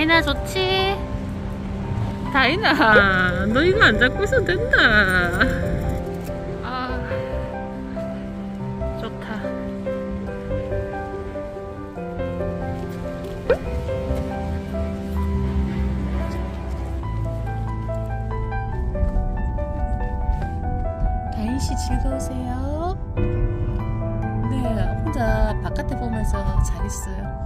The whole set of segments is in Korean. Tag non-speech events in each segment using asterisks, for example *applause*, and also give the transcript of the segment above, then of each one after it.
다이나 좋지? 다이나 너 이거 안 잡고 있어도 된다 아 좋다 다인씨 즐거우세요? 네 혼자 바깥에 보면서 잘 있어요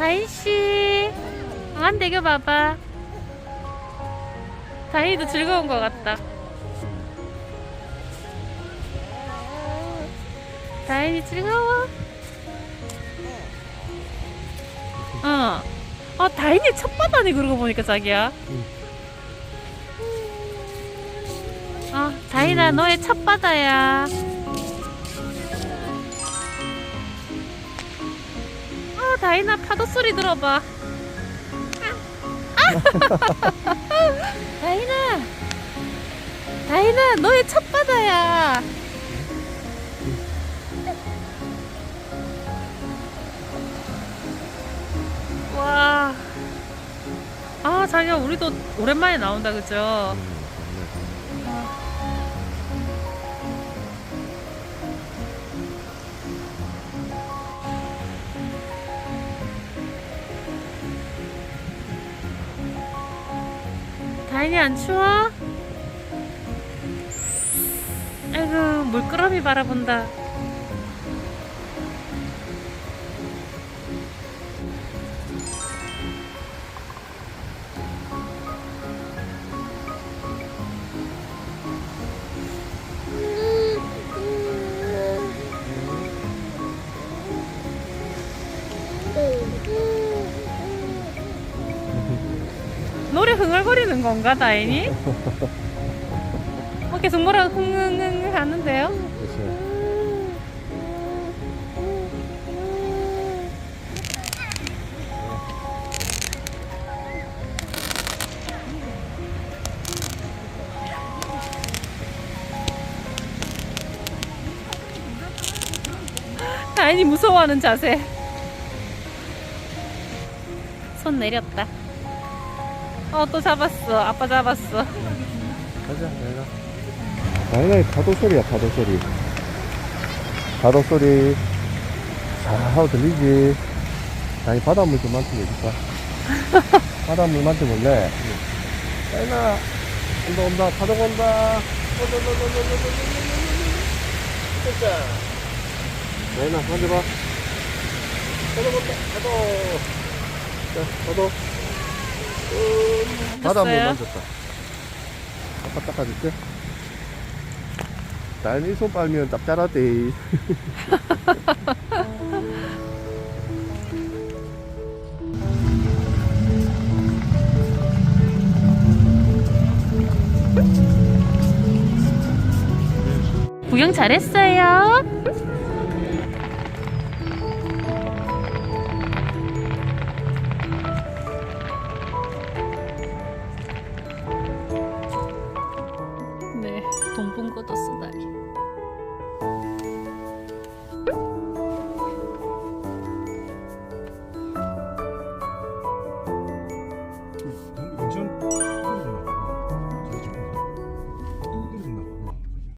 다인씨. 안 대겨 봐봐. 다인이도 즐거운 것 같다. 다인이 즐거워? 어. 아 다인이 첫 바다니 그러고 보니까 자기야. 아 다인아 너의 첫 바다야 다이나 파도 소리 들어봐. 아. *laughs* 다이나, 다이나, 너의 첫 바다야. 와, 아, 자기야, 우리도 오랜만에 나온다, 그죠? 다인이 안 추워? 아이고 물끄러미 바라본다 노래 흥얼거리는 건가 다인이? 어, 계속 뭐라 흥흥흥 하는데요? 다인이 무서워하는 자세 손 내렸다 어 또 잡았어 아빠 잡았어 가자, 내가. 당연히 파도 소리야, 파도 소리. 파도 소리. 잘 들리지? 아니, 바닷물 좀 만져볼까? 바닷물 만져볼래? 나이나, 온다, 온다, 파도 온다. 온다, 온다, 온다, 온다. 나이나, 만져봐. 파도 온다, 파도. 자, 파도. 음, 바닷물 됐어요? 만졌다. 아빠 닦아줄게. 딸이 손 빨면 짭짤하대. *laughs* 구경 잘했어요 네 동풍 걷었어 다리